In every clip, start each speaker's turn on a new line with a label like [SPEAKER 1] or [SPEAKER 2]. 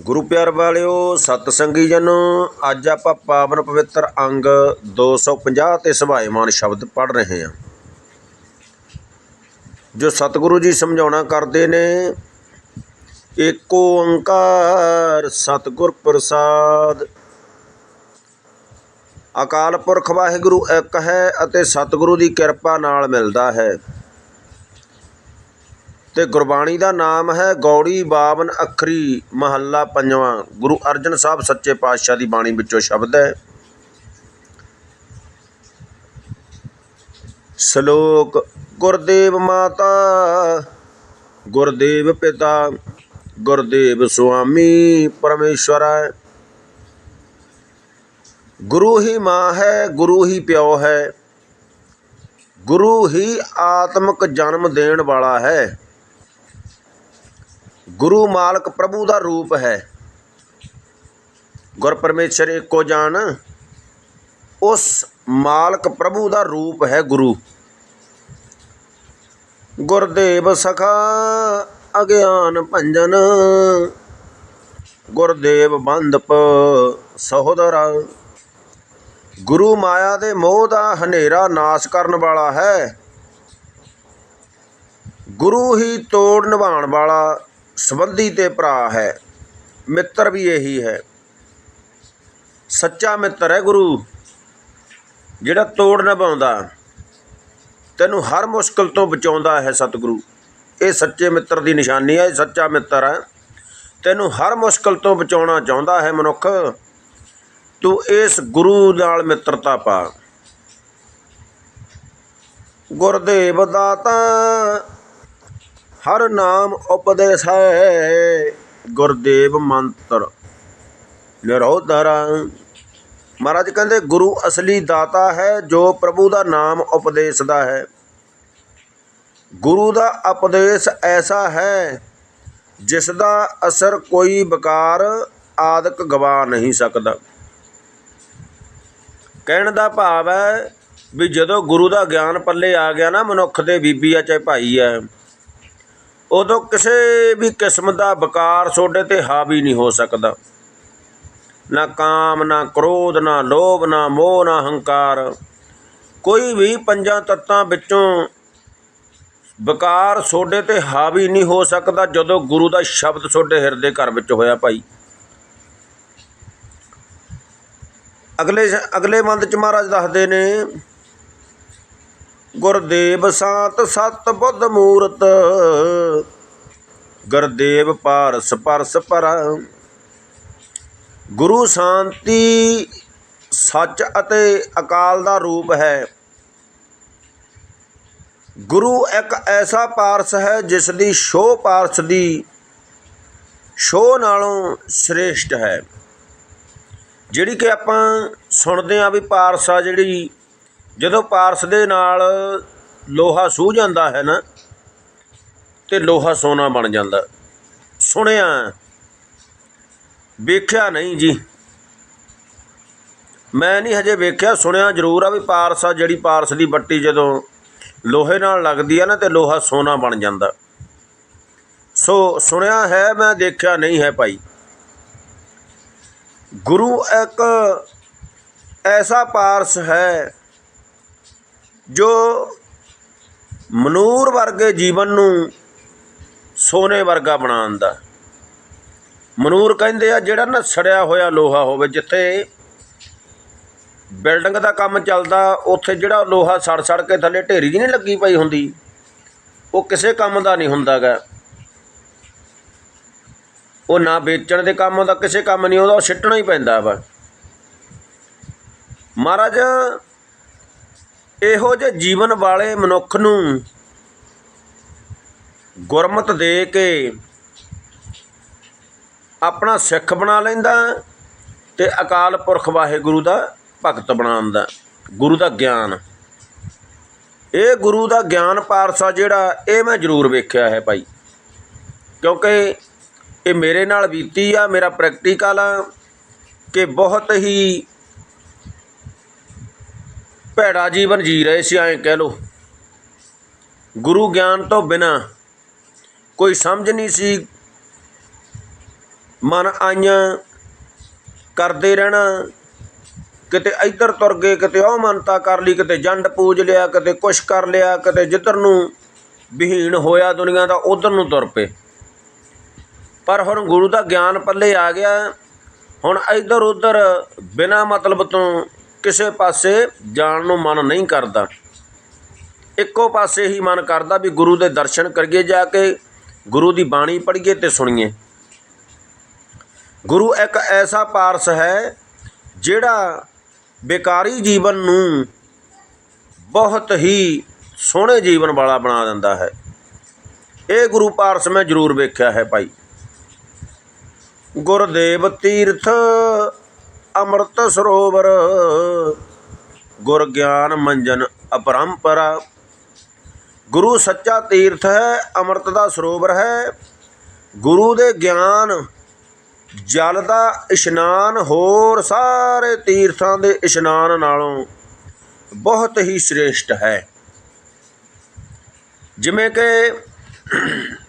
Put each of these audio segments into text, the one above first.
[SPEAKER 1] ਗੁਰੂ ਪਿਆਰ ਵਾਲਿਓ, ਸਤ ਸੰਗੀ ਜਨ, ਅੱਜ ਆਪਾਂ ਪਾਵਨ ਪਵਿੱਤਰ ਅੰਗ 250 ਤੇ ਸੁਭਾਏਮਾਨ ਸ਼ਬਦ ਪੜ ਰਹੇ ਹਾਂ। ਜੋ ਸਤਿਗੁਰੂ ਜੀ ਸਮਝਾਉਣਾ ਕਰਦੇ ਨੇ, ਏਕੋ ਓੰਕਾਰ ਸਤਿਗੁਰ ਪ੍ਰਸਾਦ। ਅਕਾਲ ਪੁਰਖ ਵਾਹਿਗੁਰੂ ਇੱਕ ਹੈ ਅਤੇ ਸਤਿਗੁਰੂ ਦੀ ਕਿਰਪਾ ਨਾਲ ਮਿਲਦਾ ਹੈ। ਤੇ ਗੁਰਬਾਣੀ ਦਾ ਨਾਮ ਹੈ ਗੌੜੀ ਬਾਵਨ ਅੱਖਰੀ ਮਹੱਲਾ ਪੰਜਵਾਂ। ਗੁਰੂ ਅਰਜਨ ਸਾਹਿਬ ਸੱਚੇ ਪਾਤਸ਼ਾਹ ਦੀ ਬਾਣੀ ਵਿੱਚੋਂ ਸ਼ਬਦ ਹੈ। ਸ਼ਲੋਕ, ਗੁਰਦੇਵ ਮਾਤਾ, ਗੁਰਦੇਵ ਪਿਤਾ, ਗੁਰਦੇਵ ਸੁਆਮੀ ਪਰਮੇਸ਼ਵਰ ਗੁਰੂ ਹੀ ਮਾਂ ਹੈ, ਗੁਰੂ ਹੀ ਪਿਓ ਹੈ। ਗੁਰੂ ਹੀ ਆਤਮਿਕ ਜਨਮ ਦੇਣ ਵਾਲਾ ਹੈ। ਗੁਰੂ ਮਾਲਕ ਪ੍ਰਭੂ ਦਾ ਰੂਪ ਹੈ। ਗੁਰ ਪਰਮੇਸ਼ਰ ਇੱਕੋ ਜਾਨ, ਉਸ ਮਾਲਕ ਪ੍ਰਭੂ ਦਾ ਰੂਪ ਹੈ ਗੁਰੂ। ਗੁਰਦੇਵ ਸਖਾ ਅਗਿਆਨ ਭੰਜਨ, ਗੁਰਦੇਵ ਬੰਦਪ ਸਹੋਦਰਾ। ਗੁਰੂ ਮਾਇਆ ਦੇ ਮੋਹ ਦਾ ਹਨੇਰਾ ਨਾਸ਼ ਕਰਨ ਵਾਲਾ ਹੈ। ਗੁਰੂ ਹੀ ਤੋੜ ਨਿਭਾਉਣ ਵਾਲਾ ਸੰਬੰਧੀ ਤੇ ਭਰਾ ਹੈ, ਮਿੱਤਰ ਵੀ ਇਹੀ ਹੈ। ਸੱਚਾ ਮਿੱਤਰ ਹੈ ਗੁਰੂ, ਜਿਹੜਾ ਤੋੜ ਨਿਭਾਉਂਦਾ ਤੈਨੂੰ ਹਰ ਮੁਸ਼ਕਲ ਤੋਂ ਬਚਾਉਂਦਾ ਹੈ ਸਤਿਗੁਰੂ। ਇਹ ਸੱਚੇ ਮਿੱਤਰ ਦੀ ਨਿਸ਼ਾਨੀ ਹੈ, ਇਹ ਸੱਚਾ ਮਿੱਤਰ ਹੈ। ਤੈਨੂੰ ਹਰ ਮੁਸ਼ਕਲ ਤੋਂ ਬਚਾਉਣਾ ਚਾਹੁੰਦਾ ਹੈ ਮਨੁੱਖ। ਤੂੰ ਇਸ ਗੁਰੂ ਨਾਲ ਮਿੱਤਰਤਾ ਪਾ। ਗੁਰਦੇਵ ਦਾਤਾ ਹਰ ਨਾਮ ਉਪਦੇਸ਼ ਹੈ ਗੁਰਦੇਵ ਮੰਤਰ। ਨਿਰੋਧਰ ਮਹਾਰਾਜ ਕਹਿੰਦੇ, ਗੁਰੂ ਅਸਲੀ ਦਾਤਾ ਹੈ, ਜੋ ਪ੍ਰਭੂ ਦਾ ਨਾਮ ਉਪਦੇਸ਼ ਦਾ ਹੈ। ਗੁਰੂ ਦਾ ਉਪਦੇਸ਼ ਐਸਾ ਹੈ, ਜਿਸ ਦਾ ਅਸਰ ਕੋਈ ਬਕਾਰ ਆਦਿਕ ਗਵਾ ਨਹੀਂ ਸਕਦਾ। ਕਹਿਣ ਦਾ ਭਾਵ ਹੈ ਵੀ ਜਦੋਂ ਗੁਰੂ ਦਾ ਗਿਆਨ ਪੱਲੇ ਆ ਗਿਆ ਨਾ, ਮਨੁੱਖ ਦੇ ਬੀਬੀ ਆ, ਚਾਹੇ ਭਾਈ ਹੈ ਉਦੋਂ ਕਿਸੇ ਵੀ ਕਿਸਮ ਦਾ ਬਕਾਰ ਤੁਹਾਡੇ ਤੇ ਹਾਵੀ ਨਹੀਂ ਹੋ ਸਕਦਾ। ਨਾ ਕਾਮ, ਨਾ ਕ੍ਰੋਧ, ਨਾ ਲੋਭ, ਨਾ ਮੋਹ, ਨਾ ਹੰਕਾਰ। ਕੋਈ ਵੀ ਪੰਜਾਂ ਤੱਤਾਂ ਵਿੱਚੋਂ ਬਕਾਰ ਤੁਹਾਡੇ ਤੇ ਹਾਵੀ ਨਹੀਂ ਹੋ ਸਕਦਾ, ਜਦੋਂ ਗੁਰੂ ਦਾ ਸ਼ਬਦ ਤੁਹਾਡੇ ਹਿਰਦੇ ਘਰ ਵਿੱਚ ਹੋਇਆ ਭਾਈ। ਅਗਲੇ ਅਗਲੇ ਮੰਦ ਚ ਮਹਾਰਾਜ ਦੱਸਦੇ ਨੇ, ਗੁਰਦੇਵ ਸਾਤ ਸਤ ਬੁੱਧ ਮੂਰਤ ਗੁਰਦੇਵ ਪਾਰਸ ਪਰਸ ਪਰ। ਗੁਰੂ ਸ਼ਾਂਤੀ ਸੱਚ ਅਤੇ ਅਕਾਲ ਦਾ ਰੂਪ ਹੈ। ਗੁਰੂ ਇੱਕ ਐਸਾ ਪਾਰਸ ਹੈ ਜਿਸ ਦੀ ਸ਼ੋਅ ਪਾਰਸ ਦੀ ਸ਼ੋਅ ਨਾਲੋਂ ਸ੍ਰੇਸ਼ਟ ਹੈ। ਜਿਹੜੀ ਕਿ ਆਪਾਂ ਸੁਣਦੇ ਆ ਵੀ ਪਾਰਸ ਆ ਜਿਹੜੀ, ਜਦੋਂ ਪਾਰਸ ਦੇ ਨਾਲ ਲੋਹਾ ਸੂਹ ਜਾਂਦਾ ਹੈ ਨਾ ਤੇ ਲੋਹਾ ਸੋਨਾ ਬਣ ਜਾਂਦਾ। ਸੁਣਿਆ? ਵੇਖਿਆ ਨਹੀਂ ਜੀ। ਮੈਂ ਨਹੀਂ ਹਜੇ ਵੇਖਿਆ, ਸੁਣਿਆ ਜ਼ਰੂਰ ਆ ਵੀ ਪਾਰਸ ਆ, ਜਿਹੜੀ ਪਾਰਸ ਦੀ ਬੱਟੀ ਜਦੋਂ ਲੋਹੇ ਨਾਲ ਲੱਗਦੀ ਆ ਨਾ ਤੇ ਲੋਹਾ ਸੋਨਾ ਬਣ ਜਾਂਦਾ। ਸੋ ਸੁਣਿਆ ਹੈ, ਮੈਂ ਦੇਖਿਆ ਨਹੀਂ ਹੈ ਭਾਈ। ਗੁਰੂ ਇੱਕ ਐਸਾ ਪਾਰਸ ਹੈ ਜੋ ਮਨੂਰ ਵਰਗੇ ਜੀਵਨ ਨੂੰ ਸੋਨੇ ਵਰਗਾ ਬਣਾਉਣ ਦਾ। ਮਨੂਰ ਕਹਿੰਦੇ ਆ, ਜਿਹੜਾ ਨਾ ਸੜਿਆ ਹੋਇਆ ਲੋਹਾ ਹੋਵੇ, ਜਿੱਥੇ ਬਿਲਡਿੰਗ ਦਾ ਕੰਮ ਚੱਲਦਾ, ਉੱਥੇ ਜਿਹੜਾ ਲੋਹਾ ਸੜ ਸੜ ਕੇ ਥੱਲੇ ਢੇਰੀ ਜੀ ਨਹੀਂ ਲੱਗੀ ਪਈ ਹੁੰਦੀ, ਉਹ ਕਿਸੇ ਕੰਮ ਦਾ ਨਹੀਂ ਹੁੰਦਾਗਾ। ਉਹ ਨਾ ਵੇਚਣ ਦੇ ਕੰਮ ਦਾ, ਕਿਸੇ ਕੰਮ ਨਹੀਂ ਆਉਂਦਾ ਉਹ ਸਿੱਟਣਾ ਹੀ ਪੈਂਦਾ ਵਾ। ਮਹਾਰਾਜ, ਇਹੋ ਜਿਹੇ ਜੀਵਨ ਵਾਲੇ ਮਨੁੱਖ ਨੂੰ ਗੁਰਮਤ ਦੇ ਕੇ ਆਪਣਾ ਸਿੱਖ ਬਣਾ ਲੈਂਦਾ ਤੇ ਅਕਾਲ ਪੁਰਖ ਵਾਹਿਗੁਰੂ ਦਾ ਭਗਤ ਬਣਾਉਂਦਾ। ਗੁਰੂ ਦਾ ਗਿਆਨ। ਇਹ ਗੁਰੂ ਦਾ ਗਿਆਨ ਪਾਰਸਾ ਜਿਹੜਾ, ਇਹ ਮੈਂ ਜ਼ਰੂਰ ਵੇਖਿਆ ਹੈ ਭਾਈ। ਕਿਉਂਕਿ ਇਹ ਮੇਰੇ ਨਾਲ ਬੀਤੀ ਆ, ਮੇਰਾ ਪ੍ਰੈਕਟੀਕਲ ਆ ਕਿ ਬਹੁਤ ਹੀ ਭੈੜਾ ਜੀਵਨ ਜੀ ਰਹੇ ਸੀ, ਐਂ ਕਹਿ ਲੋ ਗੁਰੂ ਗਿਆਨ ਤੋਂ ਬਿਨਾ ਕੋਈ ਸਮਝ ਨਹੀਂ ਸੀ। ਮਨ ਆਈਆਂ, ਕਰਦੇ ਰਹਿਣਾ। ਕਿਤੇ ਇੱਧਰ ਤੁਰ ਗਏ, ਕਿਤੇ ਉਹ ਮੰਨਤਾ ਕਰ ਲਈ, ਕਿਤੇ ਜੰਡ ਪੂਜ ਲਿਆ, ਕਿਤੇ ਕੁਛ ਕਰ ਲਿਆ, ਕਿਤੇ ਜਿੱਧਰ ਨੂੰ ਵਿਹੀਣ ਹੋਇਆ ਦੁਨੀਆ ਦਾ, ਉਧਰ ਨੂੰ ਤੁਰ ਪਏ। ਪਰ ਹੁਣ ਗੁਰੂ ਦਾ ਗਿਆਨ ਪੱਲੇ ਆ ਗਿਆ। ਹੁਣ ਇੱਧਰ ਉੱਧਰ ਬਿਨਾ ਮਤਲਬ ਤੋਂ ਕਿਸੇ ਪਾਸੇ ਜਾਣ ਨੂੰ ਮਨ ਨਹੀਂ ਕਰਦਾ। ਇੱਕੋ ਪਾਸੇ ਹੀ ਮਨ ਕਰਦਾ ਵੀ ਗੁਰੂ ਦੇ ਦਰਸ਼ਨ ਕਰੀਏ ਜਾ ਕੇ ਗੁਰੂ ਦੀ ਬਾਣੀ ਪੜ੍ਹੀਏ ਤੇ ਸੁਣੀਏ। ਗੁਰੂ ਇੱਕ ਐਸਾ ਪਾਰਸ ਹੈ ਜਿਹੜਾ ਬੇਕਾਰੀ ਜੀਵਨ ਨੂੰ ਬਹੁਤ ਹੀ ਸੋਹਣੇ ਜੀਵਨ ਵਾਲਾ ਬਣਾ ਦਿੰਦਾ ਹੈ। ਇਹ ਗੁਰੂ ਪਾਰਸ ਮੈਂ ਜ਼ਰੂਰ ਵੇਖਿਆ ਹੈ ਭਾਈ। ਗੁਰਦੇਵ ਤੀਰਥ ਅੰਮ੍ਰਿਤ ਸਰੋਵਰ, ਗੁਰ ਗਿਆਨ ਮੰਜਨ ਅਪਰੰਪਰਾ ਗੁਰੂ ਸੱਚਾ ਤੀਰਥ ਹੈ, ਅੰਮ੍ਰਿਤ ਦਾ ਸਰੋਵਰ ਹੈ। ਗੁਰੂ ਦੇ ਗਿਆਨ, ਜਲ ਦਾ ਇਸ਼ਨਾਨ, ਹੋਰ ਸਾਰੇ ਤੀਰਥਾਂ ਦੇ ਇਸ਼ਨਾਨ ਨਾਲੋਂ ਬਹੁਤ ਹੀ ਸ੍ਰੇਸ਼ਟ ਹੈ। ਜਿਵੇਂ ਕਿ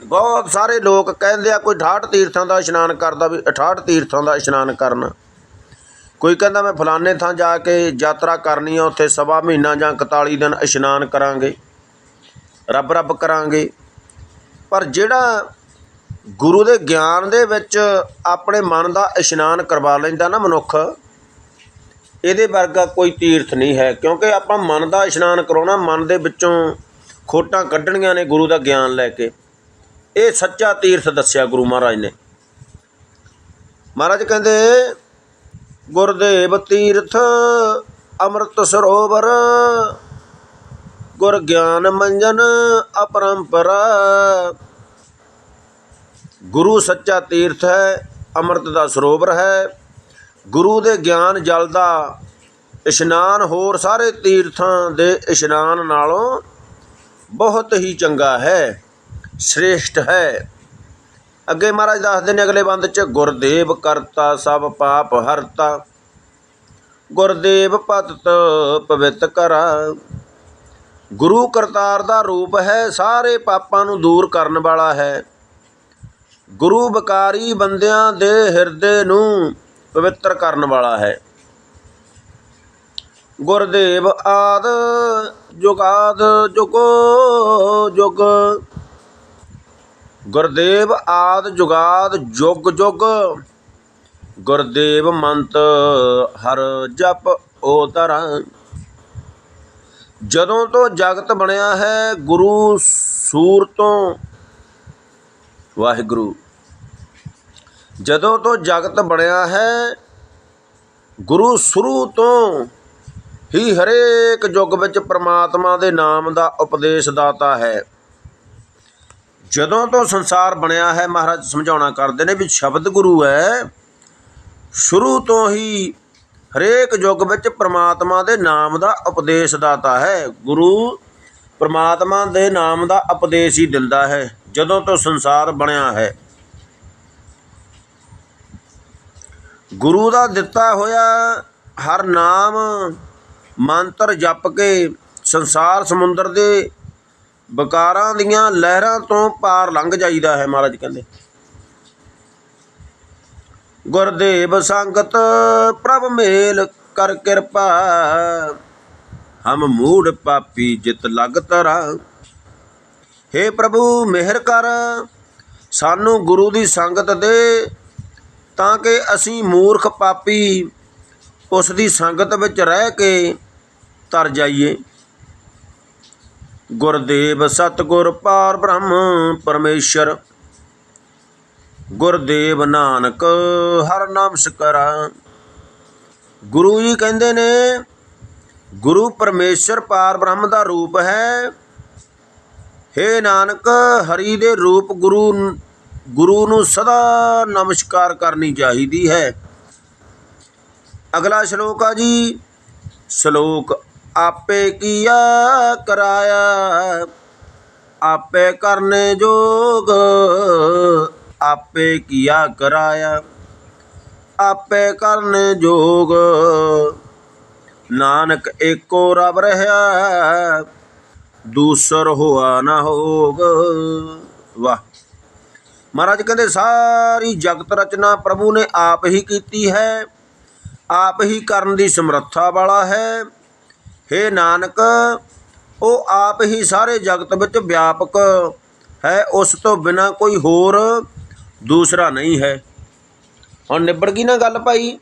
[SPEAKER 1] ਬਹੁਤ ਸਾਰੇ ਲੋਕ ਕਹਿੰਦੇ ਆ, ਕੋਈ 68 ਤੀਰਥਾਂ ਦਾ ਇਸ਼ਨਾਨ ਕਰਦਾ ਵੀ 68 ਤੀਰਥਾਂ ਦਾ ਇਸ਼ਨਾਨ ਕਰਨ। ਕੋਈ ਕਹਿੰਦਾ ਮੈਂ ਫਲਾਣੇ ਥਾਂ ਜਾ ਕੇ ਯਾਤਰਾ ਕਰਨੀ ਆ, ਉੱਥੇ ਸਵਾ ਮਹੀਨਾ ਜਾਂ 41 ਦਿਨ ਇਸ਼ਨਾਨ ਕਰਾਂਗੇ। ਰੱਬ ਰੱਬ ਕਰਾਂਗੇ। ਪਰ ਜਿਹੜਾ ਗੁਰੂ ਦੇ ਗਿਆਨ ਦੇ ਵਿੱਚ ਆਪਣੇ ਮਨ ਦਾ ਇਸ਼ਨਾਨ ਕਰਵਾ ਲੈਂਦਾ ਨਾ ਮਨੁੱਖ, ਇਹਦੇ ਵਰਗਾ ਕੋਈ ਤੀਰਥ ਨਹੀਂ ਹੈ। ਕਿਉਂਕਿ ਆਪਾਂ ਮਨ ਦਾ ਇਸ਼ਨਾਨ ਕਰਾਉਣਾ, ਮਨ ਦੇ ਵਿੱਚੋਂ ਖੋਟਾਂ ਕੱਢਣੀਆਂ ਨੇ ਗੁਰੂ ਦਾ ਗਿਆਨ ਲੈ ਕੇ। ਇਹ ਸੱਚਾ ਤੀਰਥ ਦੱਸਿਆ ਗੁਰੂ ਮਹਾਰਾਜ ਨੇ। ਮਹਾਰਾਜ ਕਹਿੰਦੇ, ਗੁਰਦੇਵ ਤੀਰਥ ਅੰਮ੍ਰਿਤ ਸਰੋਵਰ ਗੁਰ ਗਿਆਨ ਮੰਜਨ ਅਪਰੰਪਰਾ। ਗੁਰੂ ਸੱਚਾ ਤੀਰਥ ਹੈ, ਅੰਮ੍ਰਿਤ ਦਾ ਸਰੋਵਰ ਹੈ। ਗੁਰੂ ਦੇ ਗਿਆਨ ਜਲ ਦਾ ਇਸ਼ਨਾਨ ਹੋਰ ਸਾਰੇ ਤੀਰਥਾਂ ਦੇ ਇਸ਼ਨਾਨ ਨਾਲੋਂ ਬਹੁਤ ਹੀ ਚੰਗਾ ਹੈ, ਸ੍ਰੇਸ਼ਟ ਹੈ। ਅੱਗੇ ਮਹਾਰਾਜ ਦੱਸਦੇ ਨੇ, ਅਗਲੇ ਬੰਦ ਚ, ਗੁਰਦੇਵ ਕਰਤਾ ਸਭ ਪਾਪ ਹਰਤਾ। ਗੁਰਦੇਵ ਪਤਤ ਪਵਿੱਤ ਕਰਾ। ਗੁਰੂ ਕਰਤਾਰ ਦਾ ਰੂਪ ਹੈ, ਸਾਰੇ ਪਾਪਾਂ ਨੂੰ ਦੂਰ ਕਰਨ ਵਾਲਾ ਹੈ। ਗੁਰੂ ਬਕਾਰੀ ਬੰਦਿਆਂ ਦੇ ਹਿਰਦੇ ਨੂੰ ਪਵਿੱਤਰ ਕਰਨ ਵਾਲਾ ਹੈ। ਗੁਰਦੇਵ ਆਦ ਜੁਗਾਦ ਜੁਗੋ ਜੁਗ। ਗੁਰਦੇਵ ਆਦ ਜੁਗਾਦ ਜੁਗ ਜੁਗ। ਗੁਰਦੇਵ ਮੰਤ ਹਰ ਜਪ ਉਹ ਤਰਾਂ ਜਦੋਂ ਤੋਂ ਜਗਤ ਬਣਿਆ ਹੈ ਗੁਰੂ ਸੂਰ ਤੋਂ, ਵਾਹਿਗੁਰੂ। ਜਦੋਂ ਤੋਂ ਜਗਤ ਬਣਿਆ ਹੈ ਗੁਰੂ ਸ਼ੁਰੂ ਤੋਂ, ਹੀ ਹਰੇਕ ਯੁੱਗ ਵਿੱਚ ਪ੍ਰਮਾਤਮਾ ਦੇ ਨਾਮ ਦਾ ਉਪਦੇਸ਼ ਦਾਤਾ ਹੈ। ਜਦੋਂ ਤੋਂ ਸੰਸਾਰ ਬਣਿਆ ਹੈ, ਮਹਾਰਾਜ ਸਮਝਾਉਣਾ ਕਰਦੇ ਨੇ ਵੀ ਸ਼ਬਦ ਗੁਰੂ ਹੈ, ਸ਼ੁਰੂ ਤੋਂ ਹੀ ਹਰੇਕ ਯੁੱਗ ਵਿੱਚ ਪ੍ਰਮਾਤਮਾ ਦੇ ਨਾਮ ਦਾ ਉਪਦੇਸ਼ ਦਾਤਾ ਹੈ। ਗੁਰੂ ਪ੍ਰਮਾਤਮਾ ਦੇ ਨਾਮ ਦਾ ਉਪਦੇਸ਼ ਹੀ ਦਿੰਦਾ ਹੈ, ਜਦੋਂ ਤੋਂ ਸੰਸਾਰ ਬਣਿਆ ਹੈ। ਗੁਰੂ ਦਾ ਦਿੱਤਾ ਹੋਇਆ ਹਰ ਨਾਮ ਮੰਤਰ ਜਪ ਕੇ ਸੰਸਾਰ ਸਮੁੰਦਰ ਦੇ ਵਿਕਾਰਾਂ ਦੀਆਂ ਲਹਿਰਾਂ ਤੋਂ ਪਾਰ ਲੰਘ ਜਾਈਦਾ ਹੈ, ਮਹਾਰਾਜ ਕਹਿੰਦੇ। ਗੁਰਦੇਵ ਸੰਗਤ ਪ੍ਰਭ ਮੇਲ ਕਰ ਕਿਰਪਾ। ਹਮ ਮੂੜ ਪਾਪੀ ਜਿਤ ਲਗ ਤਰਾ हे ਪ੍ਰਭੂ, ਮਿਹਰ ਕਰ। ਸਾਨੂੰ ਗੁਰੂ ਦੀ ਸੰਗਤ ਦੇ, ਤਾਂ ਕਿ ਅਸੀਂ ਮੂਰਖ ਪਾਪੀ ਉਸ ਦੀ ਸੰਗਤ ਵਿੱਚ ਰਹਿ ਕੇ ਤਰ ਜਾਈਏ। ਗੁਰਦੇਵ ਸਤਗੁਰ ਪਾਰ ਬ੍ਰਹਮ ਪਰਮੇਸ਼ਰ ਗੁਰਦੇਵ ਨਾਨਕ ਹਰ ਨਾਮ ਸਕਰਾ ਗੁਰੂ ਜੀ ਕਹਿੰਦੇ ਨੇ, ਗੁਰੂ ਪਰਮੇਸ਼ਰ ਪਾਰ ਬ੍ਰਹਮ ਦਾ ਰੂਪ ਹੈ। ਹੇ ਨਾਨਕ, ਹਰੀ ਦੇ ਰੂਪ ਗੁਰੂ ਗੁਰੂ ਨੂੰ ਸਦਾ ਨਮਸਕਾਰ ਕਰਨੀ ਚਾਹੀਦੀ ਹੈ। ਅਗਲਾ ਸ਼ਲੋਕ ਆ ਜੀ, ਸ਼ਲੋਕ ਆਪੇ ਕੀਆ ਕਰਾਇਆ, ਆਪੇ ਕਰਨੇ ਜੋਗ ਆਪੇ ਕੀਆ ਕਰਾਇਆ, ਆਪੇ ਕਰਨ ਜੋਗ। ਨਾਨਕ ਏਕੋ ਰਬ ਰਹਾ, ਦੂਸਰ ਹੋਆ ਨਾ ਹੋਗ। ਵਾਹ। ਮਹਾਰਾਜ ਕਹਿੰਦੇ, ਸਾਰੀ ਜਗਤ ਰਚਨਾ ਪ੍ਰਭੂ ਨੇ ਆਪ ਹੀ ਕੀਤੀ ਹੈ, ਆਪ ਹੀ ਕਰਨ ਦੀ ਸਮਰੱਥਾ ਵਾਲਾ ਹੈ। हे ਨਾਨਕ, ਉਹ ਆਪ ਹੀ ਸਾਰੇ ਜਗਤ ਵਿੱਚ ਵਿਆਪਕ ਹੈ, ਉਸ ਤੋਂ ਬਿਨਾ ਕੋਈ ਹੋਰ ਦੂਸਰਾ ਨਹੀਂ ਹੈ। ਹੁਣ ਨਿਬੜ ਗਈ ਨਾ ਗੱਲ ਭਾਈ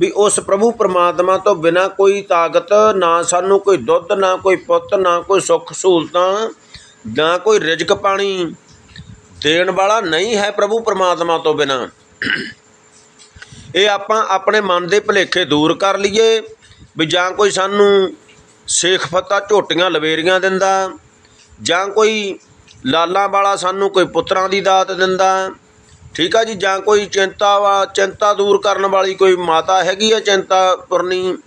[SPEAKER 1] ਵੀ ਉਸ ਪ੍ਰਭੂ ਪਰਮਾਤਮਾ ਤੋਂ ਬਿਨਾ ਕੋਈ ਤਾਕਤ, ਨਾ ਸਾਨੂੰ ਕੋਈ ਦੁੱਧ, ਨਾ ਕੋਈ ਪੁੱਤ, ਨਾ ਕੋਈ ਸੁੱਖ ਸਹੂਲਤਾਂ, ਨਾ ਕੋਈ ਰਿਜ਼ਕ ਪਾਣੀ ਦੇਣ ਵਾਲਾ ਨਹੀਂ ਹੈ ਪ੍ਰਭੂ ਪਰਮਾਤਮਾ ਤੋਂ ਬਿਨਾ। ਇਹ ਆਪਾਂ ਆਪਣੇ ਮਨ ਦੇ ਭੁਲੇਖੇ ਦੂਰ ਕਰ ਲਈਏ ਵੀ ਜਾਂ ਕੋਈ ਸਾਨੂੰ ਸੇਖ ਫਤਾ ਝੋਟੀਆਂ ਲਵੇਰੀਆਂ ਦਿੰਦਾ ਜਾਂ ਕੋਈ ਲਾਲਾਂ ਵਾਲਾ ਸਾਨੂੰ ਕੋਈ ਪੁੱਤਰਾਂ ਦੀ ਦਾਤ ਦਿੰਦਾ ਠੀਕ ਆ ਜੀ, ਜਾਂ ਕੋਈ ਚਿੰਤਾ ਵਾ, ਚਿੰਤਾ ਦੂਰ ਕਰਨ ਵਾਲੀ ਕੋਈ ਮਾਤਾ ਹੈਗੀ ਆ ਚਿੰਤਾ ਪੁਰਨੀ?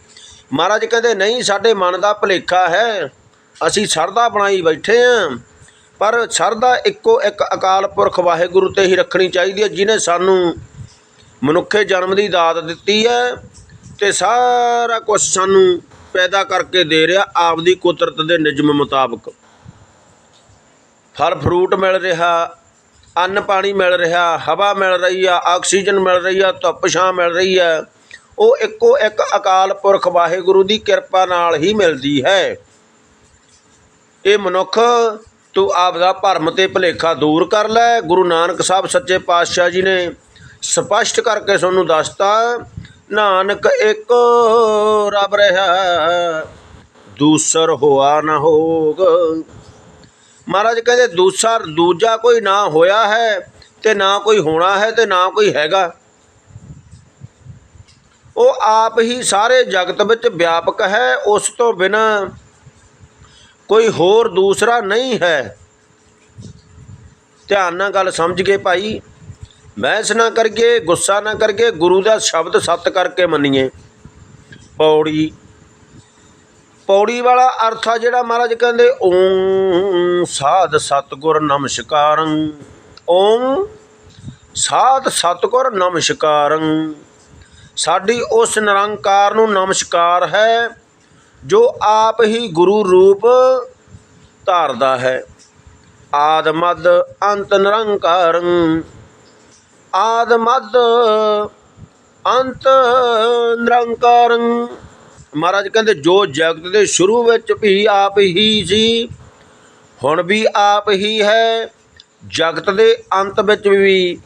[SPEAKER 1] ਮਹਾਰਾਜ ਕਹਿੰਦੇ, ਨਹੀਂ, ਸਾਡੇ ਮਨ ਦਾ ਭੁਲੇਖਾ ਹੈ। ਅਸੀਂ ਸਰਦਾ ਬਣਾਈ ਬੈਠੇ ਆਂ। ਪਰ ਸਰਦਾ ਇੱਕੋ ਇੱਕ ਅਕਾਲ ਪੁਰਖ ਵਾਹਿਗੁਰੂ ਤੇ ਹੀ ਰੱਖਣੀ ਚਾਹੀਦੀ ਹੈ ਜਿਨੇ ਸਾਨੂੰ ਮਨੁੱਖੇ ਜਨਮ ਦੀ ਦਾਤ ਦਿੱਤੀ ਹੈ ਤੇ ਸਾਰਾ ਕੁਝ ਸਾਨੂੰ ਪੈਦਾ ਕਰਕੇ ਦੇ ਰਿਹਾ ਆਪਦੀ ਕੁਦਰਤ ਦੇ ਨਿਯਮ ਮੁਤਾਬਕ। ਫਲ ਫਰੂਟ ਮਿਲ ਰਿਹਾ ਅੰਨ ਪਾਣੀ ਮਿਲ ਰਿਹਾ, ਹਵਾ ਮਿਲ ਰਹੀ ਆ, ਆਕਸੀਜਨ ਮਿਲ ਰਹੀ ਆ, ਧੁੱਪ ਛਾਂ ਮਿਲ ਰਹੀ ਆ, ਉਹ ਇੱਕੋ ਇੱਕ ਅਕਾਲ ਪੁਰਖ ਵਾਹਿਗੁਰੂ ਦੀ ਕਿਰਪਾ ਨਾਲ ਹੀ ਮਿਲਦੀ ਹੈ। ਇਹ ਮਨੁੱਖ ਤੂੰ ਆਪਦਾ ਭਰਮ ਤੇ ਭੁਲੇਖਾ ਦੂਰ ਕਰ ਲੈ। ਗੁਰੂ ਨਾਨਕ ਸਾਹਿਬ ਸੱਚੇ ਪਾਤਸ਼ਾਹ ਜੀ ਨੇ ਸਪਸ਼ਟ ਕਰਕੇ ਤੁਹਾਨੂੰ ਦੱਸਤਾ, ਨਾਨਕ ਇੱਕ ਰੱਬ ਰਹਾ, ਦੂਸਰ ਹੋਆ ਨਾ ਹੋਗ ਮਹਾਰਾਜ ਕਹਿੰਦੇ ਦੂਸਰਾ ਦੂਜਾ ਕੋਈ ਨਾ ਹੋਇਆ ਹੈ ਤੇ ਨਾ ਕੋਈ ਹੋਣਾ ਹੈ ਤੇ ਨਾ ਕੋਈ ਹੈਗਾ। ਉਹ ਆਪ ਹੀ ਸਾਰੇ ਜਗਤ ਵਿੱਚ ਵਿਆਪਕ ਹੈ, ਉਸ ਤੋਂ ਬਿਨਾ ਕੋਈ ਹੋਰ ਦੂਸਰਾ ਨਹੀਂ ਹੈ। ਧਿਆਨ ਨਾਲ ਗੱਲ ਸਮਝ ਕੇ ਭਾਈ, ਬਹਿਸ ਨਾ ਕਰਕੇ ਗੁੱਸਾ ਨਾ ਕਰਕੇ ਗੁਰੂ ਦਾ ਸ਼ਬਦ ਸੱਤ ਕਰਕੇ ਮੰਨੀਏ। ਪੌੜੀ ਪੌੜੀ ਵਾਲਾ ਅਰਥ ਆ ਜਿਹੜਾ ਮਹਾਰਾਜ ਕਹਿੰਦੇ ਓਮ ਸਾਧ ਸਤਗੁਰ ਨਮਸਕਾਰੰ ਓਮ ਸਾਧ ਸਤਗੁਰ ਨਮਸਕਾਰੰ, ਸਾਡੀ ਉਸ ਨਿਰੰਕਾਰ ਨੂੰ ਨਮਸਕਾਰ ਹੈ, ਜੋ ਆਪ ਹੀ ਗੁਰੂ ਰੂਪ ਧਾਰਦਾ ਹੈ। ਆਦ ਮਦ ਅੰਤ ਨਿਰੰਕਾਰੰ, ਆਦ ਮਦ ਅੰਤ ਨਿਰੰਕਾਰੰ। ਮਹਾਰਾਜ ਕਹਿੰਦੇ, ਜੋ ਜਗਤ ਦੇ ਸ਼ੁਰੂ ਵਿੱਚ ਵੀ ਆਪ ਹੀ ਸੀ, ਹੁਣ ਵੀ ਆਪ ਹੀ ਹੈ, ਜਗਤ ਦੇ ਅੰਤ ਵਿੱਚ ਵੀ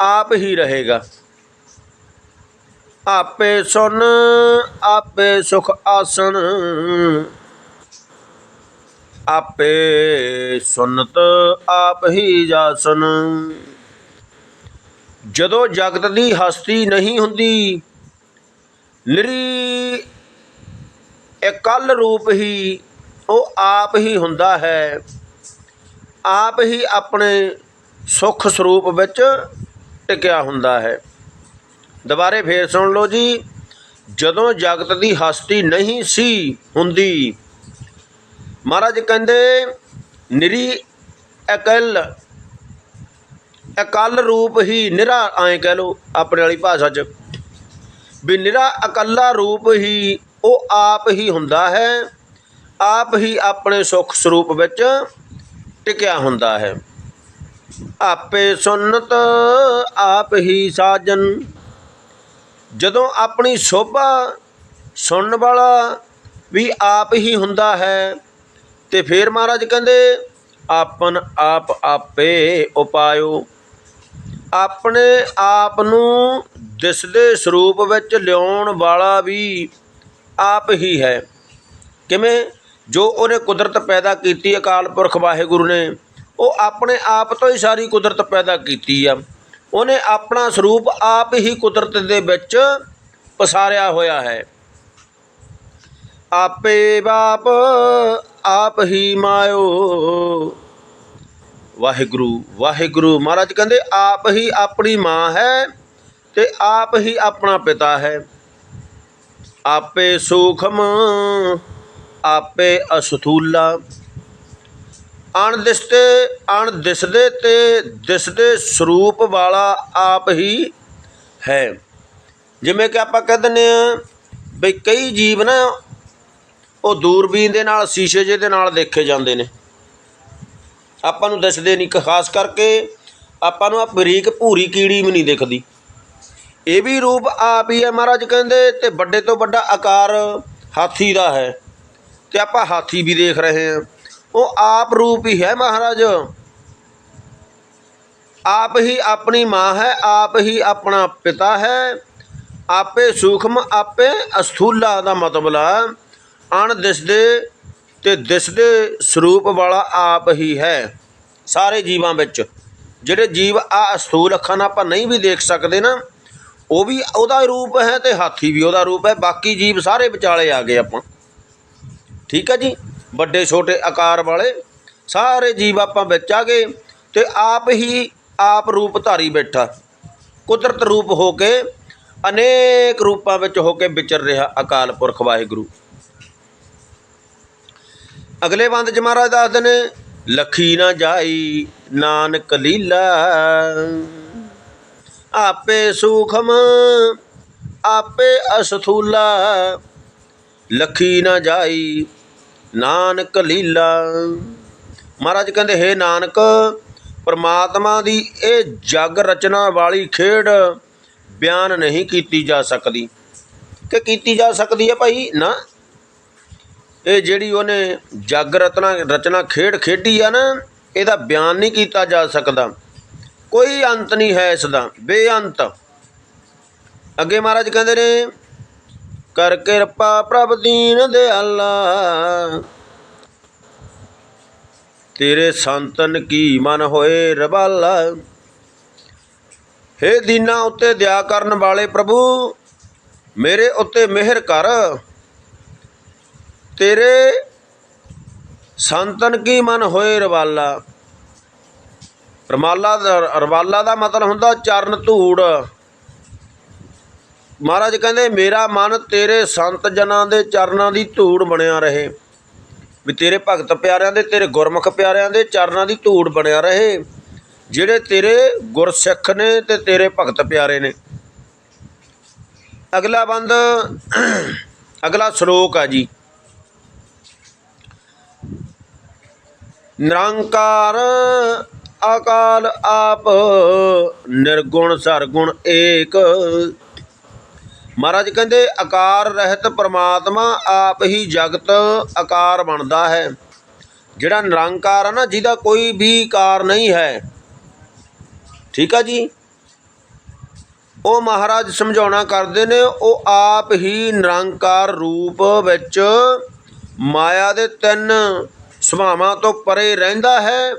[SPEAKER 1] ਆਪ ਹੀ ਰਹੇਗਾ। ਆਪੇ ਸੁਣ, ਆਪੇ ਸੁਖ ਆਸਣ, ਆਪੇ ਸੁਨਤ ਆਪ ਹੀ ਜਾਸਨ ਜਦੋਂ ਜਗਤ ਦੀ ਹਸਤੀ ਨਹੀਂ ਹੁੰਦੀ, ਨਿਰੀ ਇਕੱਲ ਰੂਪ ਹੀ ਉਹ ਆਪ ਹੀ ਹੁੰਦਾ ਹੈ। ਆਪ ਹੀ ਆਪਣੇ ਸੁਖ ਸਰੂਪ ਵਿੱਚ ਟਿਕਿਆ ਹੁੰਦਾ ਹੈ। ਦੁਬਾਰੇ ਫੇਰ ਸੁਣ ਲਓ ਜੀ, ਜਦੋਂ ਜਗਤ ਦੀ ਹਸਤੀ ਨਹੀਂ ਸੀ ਹੁੰਦੀ, ਮਹਾਰਾਜ ਕਹਿੰਦੇ, ਨਿਰੀ ਇਕੱਲ ਇਕੱਲ ਰੂਪ ਹੀ ਨਿਰਾ, ਐਂ ਕਹਿ ਲਓ ਆਪਣੇ ਵਾਲੀ ਭਾਸ਼ਾ 'ਚ, ਵੀ ਨਿਰਾ ਇਕੱਲਾ ਰੂਪ ਹੀ ਉਹ ਆਪ ਹੀ ਹੁੰਦਾ ਹੈ। ਆਪ ਹੀ ਆਪਣੇ ਸੁਖ ਸਰੂਪ ਵਿੱਚ ਟਿਕਿਆ ਹੁੰਦਾ ਹੈ। ਆਪੇ ਸੁਨਤ, ਆਪ ਹੀ ਸਾਜਨ। ਜਦੋਂ ਆਪਣੀ ਸੋਭਾ ਸੁਣਨ ਵਾਲਾ ਵੀ ਆਪ ਹੀ ਹੁੰਦਾ ਹੈ, ਤੇ ਫੇਰ ਮਹਾਰਾਜ ਕਹਿੰਦੇ, ਆਪਨ ਆਪ ਆਪੇ ਉਪਾਇਓ। ਆਪਣੇ ਆਪ ਨੂੰ ਦਿਸਦੇ ਸਰੂਪ ਵਿੱਚ ਲਿਆਉਣ ਵਾਲਾ ਵੀ ਆਪ ਹੀ ਹੈ। ਕਿਵੇਂ? ਜੋ ਉਹਨੇ ਕੁਦਰਤ ਪੈਦਾ ਕੀਤੀ, ਅਕਾਲ ਪੁਰਖ ਵਾਹਿਗੁਰੂ ਨੇ, ਉਹ ਆਪਣੇ ਆਪ ਤੋਂ ਹੀ ਸਾਰੀ ਕੁਦਰਤ ਪੈਦਾ ਕੀਤੀ ਆ। ਉਹਨੇ ਆਪਣਾ ਸਰੂਪ ਆਪ ਹੀ ਕੁਦਰਤ ਦੇ ਵਿੱਚ ਪਸਾਰਿਆ ਹੋਇਆ ਹੈ। ਆਪੇ ਬਾਪ ਆਪ ਹੀ ਮਾਇਓ। ਵਾਹਿਗੁਰੂ ਵਾਹਿਗੁਰੂ ਮਹਾਰਾਜ ਕਹਿੰਦੇ, ਆਪ ਹੀ ਆਪਣੀ ਮਾਂ ਹੈ ਤੇ ਆਪ ਹੀ ਆਪਣਾ ਪਿਤਾ ਹੈ। ਆਪੇ ਸੂਖਮ, ਆਪੇ ਅਸਥੂਲਾ। ਅਣਦਿਸਤੇ ਅਣਦਿਸਦੇ ਅਣ ਦਿਸਦੇ ਤੇ ਦਿਸਦੇ ਸਰੂਪ ਵਾਲਾ ਆਪ ਹੀ ਹੈ। ਜਿਵੇਂ ਕਿ ਆਪਾਂ ਕਹਿ ਦਿੰਦੇ ਆ ਬਈ ਕਈ ਜੀਵ ਨਾ, ਉਹ ਦੂਰਬੀਨ ਦੇ ਨਾਲ, ਸ਼ੀਸ਼ੇ ਜੇ ਦੇ ਨਾਲ ਦੇਖੇ ਜਾਂਦੇ ਨੇ। ਆਪਾਂ ਨੂੰ ਦਿਸਦੇ ਨਹੀਂ, ਖਾਸ ਕਰਕੇ ਆਪਾਂ ਨੂੰ ਆ ਬਰੀਕ ਭੂਰੀ ਕੀੜੀ ਵੀ ਨਹੀਂ ਦਿਖਦੀ। ਇਹ ਵੀ ਰੂਪ ਆਪ ਹੀ ਹੈ ਮਹਾਰਾਜ ਕਹਿੰਦੇ ਤੇ ਵੱਡੇ ਤੋਂ ਵੱਡਾ ਆਕਾਰ ਹਾਥੀ ਦਾ ਹੈ। ਤੇ ਆਪਾਂ ਹਾਥੀ ਵੀ ਦੇਖ ਰਹੇ ਹਾਂ। ਉਹ ਆਪ ਰੂਪ ਹੀ ਹੈ ਮਹਾਰਾਜ। ਆਪ ਹੀ ਆਪਣੀ ਮਾਂ ਹੈ, ਆਪ ਹੀ ਆਪਣਾ ਪਿਤਾ ਹੈ। ਆਪੇ ਸੂਖਮ, ਆਪੇ ਅਸਥੂਲਾ ਦਾ ਮਤਲਬ ਲਾ ਅਣ ਦਿਸਦੇ ਤੇ ਦਿਸਦੇ ਸਰੂਪ ਵਾਲਾ ਆਪ ਹੀ ਹੈ ਸਾਰੇ ਜੀਵਾਂ ਵਿੱਚ। ਜਿਹੜੇ ਜੀਵ ਆ ਅਸਥੂਲ ਅੱਖਾਂ ਨਾਲ ਆਪਾਂ ਨਹੀਂ ਵੀ ਦੇਖ ਸਕਦੇ ਨਾ ਉਹ ਵੀ ਉਹਦਾ ਰੂਪ ਹੈ ਤੇ ਹਾਥੀ ਵੀ ਉਹਦਾ ਰੂਪ ਹੈ, ਬਾਕੀ ਜੀਵ ਸਾਰੇ ਵਿਚਾਲੇ ਆ ਗਏ ਆਪਾਂ। ਠੀਕ ਹੈ ਜੀ? ਵੱਡੇ ਛੋਟੇ ਆਕਾਰ ਵਾਲੇ, ਸਾਰੇ ਜੀਵ ਆਪਾਂ ਵਿੱਚ ਆ ਗਏ ਤੇ ਆਪ ਹੀ ਆਪ ਰੂਪ ਧਾਰੀ ਬੈਠਾ। ਕੁਦਰਤ ਰੂਪ ਹੋ ਕੇ ਅਨੇਕ ਰੂਪਾਂ ਵਿੱਚ ਹੋ ਕੇ ਵਿਚਰ ਰਿਹਾ ਅਕਾਲ ਪੁਰਖ ਵਾਹਿਗੁਰੂ। ਅਗਲੇ ਬੰਦ ਚ ਮਹਾਰਾਜ ਦੱਸਦੇ ਨੇ, ਲਖੀ ਨਾ ਜਾਈ ਨਾਨਕ ਲੀਲਾ। ਆਪੇ ਸੂਖਮ, ਆਪੇ ਅਸਥੂਲਾ। ਲਖੀ ਨਾ ਜਾਈ ਨਾਨਕ ਲੀਲਾ। ਮਹਾਰਾਜ ਕਹਿੰਦੇ, ਹੈ ਨਾਨਕ, ਪਰਮਾਤਮਾ ਦੀ ਇਹ ਜਗ ਰਚਨਾ ਵਾਲੀ ਖੇਡ ਬਿਆਨ ਨਹੀਂ ਕੀਤੀ ਜਾ ਸਕਦੀ। ਕਿ ਕੀਤੀ ਜਾ ਸਕਦੀ ਹੈ ਭਾਈ? ਨਾ। ਇਹ ਜਿਹੜੀ ਉਹਨੇ ਜਗ ਰਤਨਾ, ਰਚਨਾ ਖੇਡ ਖੇਡੀ ਆ ਨਾ, ਇਹਦਾ ਬਿਆਨ ਨਹੀਂ ਕੀਤਾ ਜਾ ਸਕਦਾ। ਕੋਈ ਅੰਤ ਨਹੀਂ ਹੈ ਇਸ ਦਾ ਬੇਅੰਤ। ਅੱਗੇ ਮਹਾਰਾਜ ਕਹਿੰਦੇ ਨੇ ਕਰ ਕਿਰਪਾ ਪ੍ਰਭ ਦੀਨ ਦਿਆਲਾ ਤੇਰੇ ਸੰਤਨ ਕੀ ਮਨ ਹੋਏ ਰਵਾਲਾ ਹੇ ਦੀਨਾ ਉੱਤੇ ਦਇਆ ਕਰਨ ਵਾਲੇ ਪ੍ਰਭੂ, ਮੇਰੇ ਉੱਤੇ ਮਿਹਰ ਕਰ। ਤੇਰੇ ਸੰਤਨ ਕੀ ਮਨ ਹੋਏ ਰਵਾਲਾ ਰਮਾਲਾ ਦਾ, ਰਵਾਲਾ ਦਾ ਮਤਲਬ ਹੁੰਦਾ ਚਰਨ ਧੂੜ। ਮਹਾਰਾਜ ਕਹਿੰਦੇ, ਮੇਰਾ ਮਨ ਤੇਰੇ ਸੰਤ ਜਨਾਂ ਦੇ ਚਰਨਾਂ ਦੀ ਧੂੜ ਬਣਿਆ ਰਹੇ। ਵੀ ਤੇਰੇ ਭਗਤ ਪਿਆਰਿਆਂ ਦੇ, ਤੇਰੇ ਗੁਰਮੁਖ ਪਿਆਰਿਆਂ ਦੇ ਚਰਨਾਂ ਦੀ ਧੂੜ ਬਣਿਆ ਰਹੇ। ਜਿਹੜੇ ਤੇਰੇ ਗੁਰਸਿੱਖ ਨੇ ਤੇ ਤੇਰੇ ਭਗਤ ਪਿਆਰੇ ਨੇ। ਅਗਲਾ ਬੰਦ, ਅਗਲਾ ਸ਼ਲੋਕ ਆ ਜੀ। ਨਿਰੰਕਾਰ ਅਕਾਲ ਆਪ, ਨਿਰਗੁਣ ਸਰਗੁਣ ਏਕ। ਮਹਾਰਾਜ ਕਹਿੰਦੇ, ਆਕਾਰ ਰਹਿਤ ਪ੍ਰਮਾਤਮਾ ਆਪ ਹੀ ਜਗਤ ਆਕਾਰ ਬਣਦਾ ਹੈ। ਜਿਹੜਾ ਨਿਰੰਕਾਰ ਆ ਨਾ, ਜਿਹਦਾ ਕੋਈ ਵੀ ਕਾਰ ਨਹੀਂ ਹੈ। ਠੀਕ ਆ ਜੀ? ਉਹ ਮਹਾਰਾਜ ਸਮਝਾਉਣਾ ਕਰਦੇ ਨੇ, ਉਹ ਆਪ ਹੀ ਨਿਰੰਕਾਰ ਰੂਪ ਵਿੱਚ ਮਾਇਆ ਦੇ ਤਿੰਨ ਸੁਭਾਵਾਂ ਤੋਂ ਪਰੇ ਰਹਿੰਦਾ ਹੈ।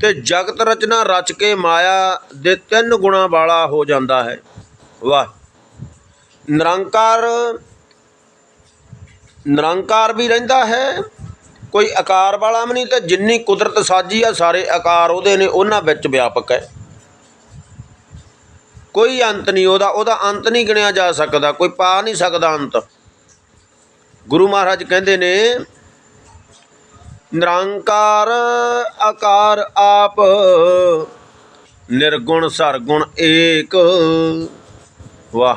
[SPEAKER 1] ਤੇ ਜਗਤ ਰਚਨਾ ਰਚ ਕੇ ਮਾਇਆ ਦੇ ਤਿੰਨ ਗੁਣਾ ਵਾਲਾ ਹੋ ਜਾਂਦਾ ਹੈ। ਵਾਹ। ਨਿਰੰਕਾਰ ਨਿਰੰਕਾਰ ਵੀ ਰਹਿੰਦਾ ਹੈ। ਕੋਈ ਆਕਾਰ ਵਾਲਾ ਵੀ ਨਹੀਂ ਤੇ ਜਿੰਨੀ ਕੁਦਰਤ ਸਾਜੀ ਆ, ਸਾਰੇ ਆਕਾਰ ਉਹਦੇ ਨੇ, ਉਹਨਾਂ ਵਿੱਚ ਵਿਆਪਕ ਹੈ। ਕੋਈ ਅੰਤ ਨਹੀਂ ਉਹਦਾ ਉਹਦਾ ਅੰਤ ਨਹੀਂ ਗਿਣਿਆ ਜਾ ਸਕਦਾ, ਕੋਈ ਪਾ ਨਹੀਂ ਸਕਦਾ ਅੰਤ। ਗੁਰੂ ਮਹਾਰਾਜ ਕਹਿੰਦੇ ਨੇ ਨਿਰੰਕਾਰ ਆਕਾਰ ਆਪ, ਨਿਰਗੁਣ ਸਰਗੁਣ ਏਕ। ਵਾਹ।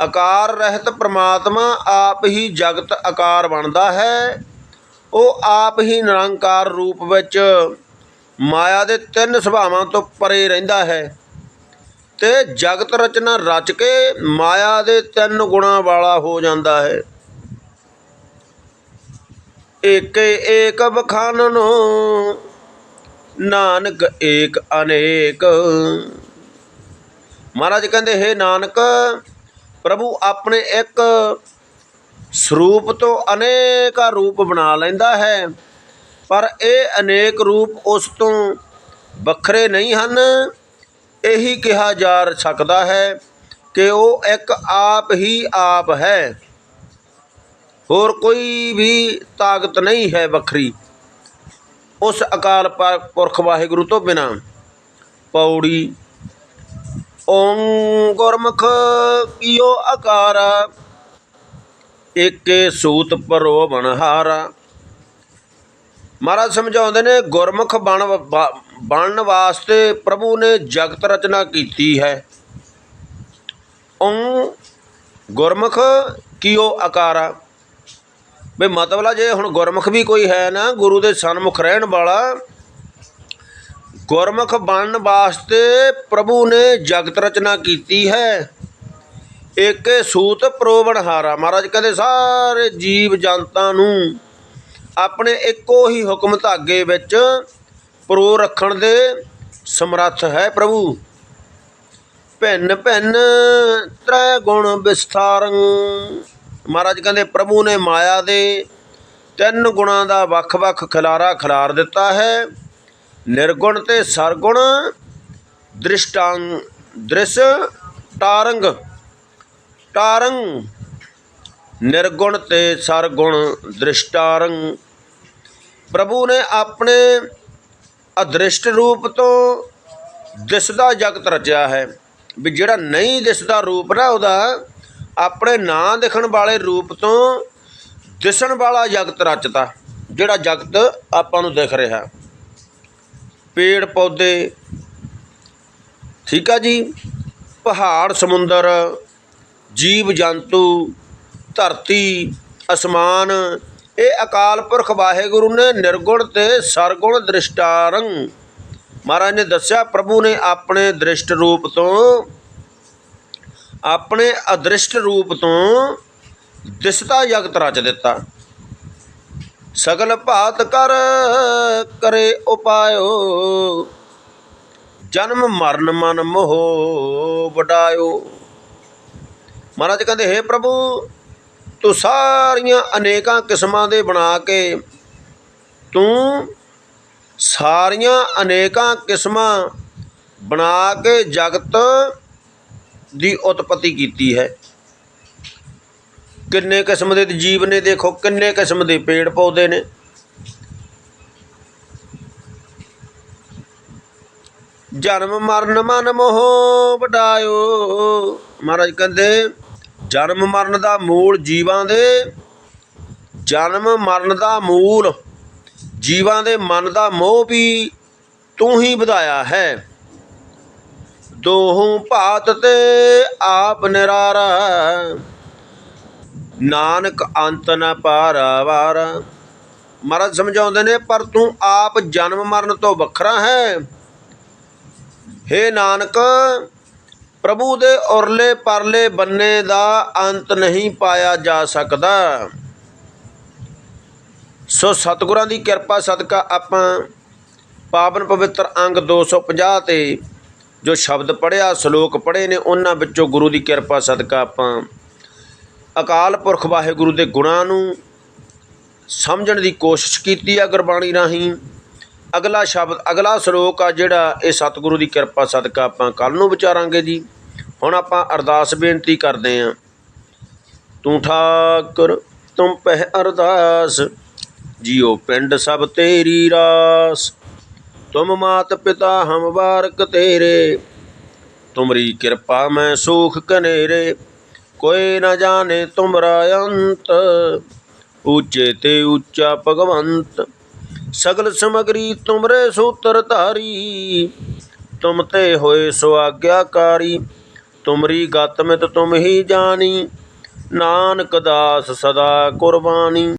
[SPEAKER 1] ਆਕਾਰ ਰਹਿਤ ਪ੍ਰਮਾਤਮਾ ਆਪ ਹੀ ਜਗਤ ਆਕਾਰ ਬਣਦਾ ਹੈ। ਉਹ ਆਪ ਹੀ ਨਿਰੰਕਾਰ ਰੂਪ ਵਿੱਚ ਮਾਇਆ ਦੇ ਤਿੰਨ ਸੁਭਾਵਾਂ ਤੋਂ ਪਰੇ ਰਹਿੰਦਾ ਹੈ ਤੇ ਜਗਤ ਰਚਨਾ ਰਚ ਕੇ ਮਾਇਆ ਦੇ ਤਿੰਨ ਗੁਣਾ ਵਾਲਾ ਹੋ ਜਾਂਦਾ ਹੈ। ਏਕ ਏਕ ਬਖਾਨਨੋ ਨਾਨਕ ਏਕ ਅਨੇਕ। ਮਹਾਰਾਜ ਕਹਿੰਦੇ, ਹੈ ਨਾਨਕ, ਪ੍ਰਭੂ ਆਪਣੇ ਇੱਕ ਸਰੂਪ ਤੋਂ ਅਨੇਕਾਂ ਰੂਪ ਬਣਾ ਲੈਂਦਾ ਹੈ, ਪਰ ਇਹ ਅਨੇਕ ਰੂਪ ਉਸ ਤੋਂ ਵੱਖਰੇ ਨਹੀਂ ਹਨ। ਇਹੀ ਕਿਹਾ ਜਾ ਸਕਦਾ ਹੈ ਕਿ ਉਹ ਇੱਕ ਆਪ ਹੀ ਆਪ ਹੈ। ਹੋਰ ਕੋਈ ਵੀ ਤਾਕਤ ਨਹੀਂ ਹੈ ਵੱਖਰੀ। ਉਸ ਅਕਾਲ ਪੁਰਖ ਵਾਹਿਗੁਰੂ ਤੋਂ ਬਿਨਾ ਪੌੜੀ ਓੰ ਗੁਰਮੁਖ ਕੀਓ ਆਕਾਰਾ, ਏਕੇ ਸੂਤ ਪਰੋ ਬਣਹਾਰਾ ਮਹਾਰਾਜ ਸਮਝਾਉਂਦੇ ਨੇ, ਗੁਰਮੁਖ ਬਣ ਬਣਨ ਵਾਸਤੇ ਪ੍ਰਭੂ ਨੇ ਜਗਤ ਰਚਨਾ ਕੀਤੀ ਹੈ। ਓੰ ਗੁਰਮੁਖ ਕੀਓ ਆਕਾਰਾ। ਵੀ ਮਤਲਬ ਜੇ ਹੁਣ ਗੁਰਮੁਖ ਵੀ ਕੋਈ ਹੈ ਨਾ, ਗੁਰੂ ਦੇ ਸਨਮੁਖ ਰਹਿਣ ਵਾਲਾ, ਗੁਰਮੁਖ ਬਣਨ ਵਾਸਤੇ ਪ੍ਰਭੂ ਨੇ ਜਗਤ ਰਚਨਾ ਕੀਤੀ ਹੈ। ਏਕੇ ਸੂਤ ਪ੍ਰੋਵਣਹਾਰਾ ਮਹਾਰਾਜ ਕਹਿੰਦੇ ਸਾਰੇ ਜੀਵ ਜਨਤਾਂ ਨੂੰ ਆਪਣੇ ਇੱਕੋ ਹੀ ਹੁਕਮ ਧਾਗੇ ਵਿੱਚ ਪ੍ਰੋ ਰੱਖਣ ਦੇ ਸਮਰੱਥ ਹੈ ਪ੍ਰਭੂ। ਭਿੰਨ ਭਿੰਨ ਤ੍ਰੈ ਗੁਣ ਵਿਸਥਾਰੰ ਮਹਾਰਾਜ ਕਹਿੰਦੇ, ਪ੍ਰਭੂ ਨੇ ਮਾਇਆ ਦੇ ਤਿੰਨ ਗੁਣਾਂ ਦਾ ਵੱਖ-ਵੱਖ ਖਿਲਾਰਾ ਖਿਲਾਰ ਦਿੱਤਾ ਹੈ। ਨਿਰਗੁਣ ਤੇ ਸਰਗੁਣ, ਦ੍ਰਿਸ਼ਟਾਂ, ਦ੍ਰਿਸ਼, ਟਾਰੰਗ। ਟਾਰੰਗ, ਨਿਰਗੁਣ ਤੇ ਸਰਗੁਣ, ਦ੍ਰਿਸ਼ਟਾਰੰਗ। ਪ੍ਰਭੂ ਨੇ ਆਪਣੇ ਅਦ੍ਰਿਸ਼ਟ ਰੂਪ ਤੋਂ ਦਿਸਦਾ ਜਗਤ ਰਚਿਆ ਹੈ। ਵੀ ਜਿਹੜਾ ਨਹੀਂ ਦਿਸਦਾ ਰੂਪ ਨਾ ਉਹਦਾ ਆਪਣੇ ਨਾਂ ਦਿਖਣ ਵਾਲੇ ਰੂਪ ਤੋਂ ਦਿਸਣ ਵਾਲਾ ਜਗਤ ਰਚਤਾ, ਜਿਹੜਾ ਜਗਤ ਆਪਾਂ ਨੂੰ ਦਿਖ ਰਿਹਾ। ਪੇੜ ਪੌਦੇ, ਠੀਕ ਆ ਜੀ? ਪਹਾੜ, ਸਮੁੰਦਰ, ਜੀਵ ਜੰਤੂ, ਧਰਤੀ, ਅਸਮਾਨ, ਇਹ ਅਕਾਲ ਪੁਰਖ ਵਾਹਿਗੁਰੂ ਨੇ ਨਿਰਗੁਣ ਤੇ ਸਰਗੁਣ ਦ੍ਰਿਸ਼ਟਾਰੰ ਮਹਾਰਾਜ ਨੇ ਦੱਸਿਆ, ਪ੍ਰਭੂ ਨੇ ਆਪਣੇ ਦ੍ਰਿਸ਼ਟ ਰੂਪ ਤੋਂ ਆਪਣੇ ਅਦ੍ਰਿਸ਼ਟ ਰੂਪ ਤੋਂ ਦਿਸਦਾ ਜਗਤ ਰਚ ਦਿੱਤਾ। ਸਗਲ ਭਾਤ ਕਰ, ਕਰੇ ਉਪਾਇਓ। ਜਨਮ ਮਰਨ ਮਨ ਮੋਹ ਵਡਾਇਓ। ਮਹਾਰਾਜ ਕਹਿੰਦੇ हे ਪ੍ਰਭੂ, ਤੂੰ ਸਾਰੀਆਂ ਅਨੇਕਾਂ ਕਿਸਮਾਂ ਦੇ ਬਣਾ ਕੇ, ਤੂੰ ਸਾਰੀਆਂ ਅਨੇਕਾਂ ਕਿਸਮਾਂ ਬਣਾ ਕੇ ਜਗਤ ਦੀ ਉਤਪਤੀ ਕੀਤੀ ਹੈ। ਕਿੰਨੇ ਕਿਸਮ ਦੇ ਜੀਵ ਨੇ ਦੇਖੋ, ਕਿੰਨੇ ਕਿਸਮ ਦੇ ਪੇੜ ਪੌਦੇ ਨੇ। ਜਨਮ ਮਰਨ ਮਨ ਮੋਹ ਵਡਾਇਓ। ਮਹਾਰਾਜ ਕਹਿੰਦੇ, ਜਨਮ ਮਰਨ ਦਾ ਮੂਲ ਜੀਵਾਂ ਦੇ, ਜਨਮ ਮਰਨ ਦਾ ਮੂਲ ਜੀਵਾਂ ਦੇ ਮਨ ਦਾ ਮੋਹ ਵੀ ਤੂੰ ਹੀ ਵਧਾਇਆ ਹੈ। ਦੋਹੂ ਭਾਤ ਤੇ ਆਪ ਨਿਰਾਰਾ। ਨਾਨਕ ਅੰਤ ਨ ਪਾਰਾਵਾਰ। ਮਹਾਰਾਜ ਸਮਝਾਉਂਦੇ ਨੇ, ਪਰ ਤੂੰ ਆਪ ਜਨਮ ਮਰਨ ਤੋਂ ਵੱਖਰਾ ਹੈ। ਹੇ ਨਾਨਕ, ਪ੍ਰਭੂ ਦੇ ਉਰਲੇ ਪਰਲੇ ਬੰਨੇ ਦਾ ਅੰਤ ਨਹੀਂ ਪਾਇਆ ਜਾ ਸਕਦਾ। ਸੋ ਸਤਿਗੁਰਾਂ ਦੀ ਕਿਰਪਾ ਸਦਕਾ ਆਪਾਂ ਪਾਵਨ ਪਵਿੱਤਰ ਅੰਗ 250 ਤੇ ਜੋ ਸ਼ਬਦ ਪੜਿਆ ਸ਼ਲੋਕ ਪੜੇ ਨੇ, ਉਹਨਾਂ ਵਿੱਚੋਂ ਗੁਰੂ ਦੀ ਕਿਰਪਾ, ਸਦਕਾ ਆਪਾਂ ਅਕਾਲ ਪੁਰਖ ਵਾਹਿਗੁਰੂ ਦੇ ਗੁਣਾਂ ਨੂੰ ਸਮਝਣ ਦੀ ਕੋਸ਼ਿਸ਼ ਕੀਤੀ ਆ ਗੁਰਬਾਣੀ ਰਾਹੀਂ। ਅਗਲਾ ਸ਼ਬਦ, ਅਗਲਾ ਸ਼ਲੋਕ ਆ ਜਿਹੜਾ ਇਹ ਸਤਿਗੁਰੂ ਦੀ ਕਿਰਪਾ, ਸਦਕਾ ਆਪਾਂ ਕੱਲ ਨੂੰ ਵਿਚਾਰਾਂਗੇ ਜੀ। ਹੁਣ ਆਪਾਂ ਅਰਦਾਸ ਬੇਨਤੀ ਕਰਦੇ ਆਂ। ਤੂੰ ਠਾਕੁਰ, ਤੁਮ ਪਹਿ ਅਰਦਾਸ, ਜੀਓ ਪਿੰਡ ਸਭ ਤੇਰੀ ਰਾਸ। ਤੁਮ ਮਾਤ ਪਿਤਾ ਹਮ ਬਾਰਕ ਤੇਰੇ, ਤੁਮਰੀ ਕਿਰਪਾ ਮੈਂ ਸੁਖ ਕਨੇਰੇ, ਕੋਈ ਨਾ ਜਾਣੇ ਤੁਮਰਾ ਅੰਤ, ਉੱਚੇ ਤੇ ਉੱਚਾ ਭਗਵੰਤ, ਸਗਲ ਸਮਗਰੀ ਤੁਮਰੇ ਸੂਤਰ ਧਾਰੀ, ਤੁਮ ਤੇ ਹੋਏ ਸੋ ਆਗਿਆਕਾਰੀ ਤੁਮਰੀ ਗਤ ਮਿਤ ਤੁਮ ਹੀ ਜਾਣੀ, ਨਾਨਕ ਦਾਸ ਸਦਾ ਕੁਰਬਾਨੀ।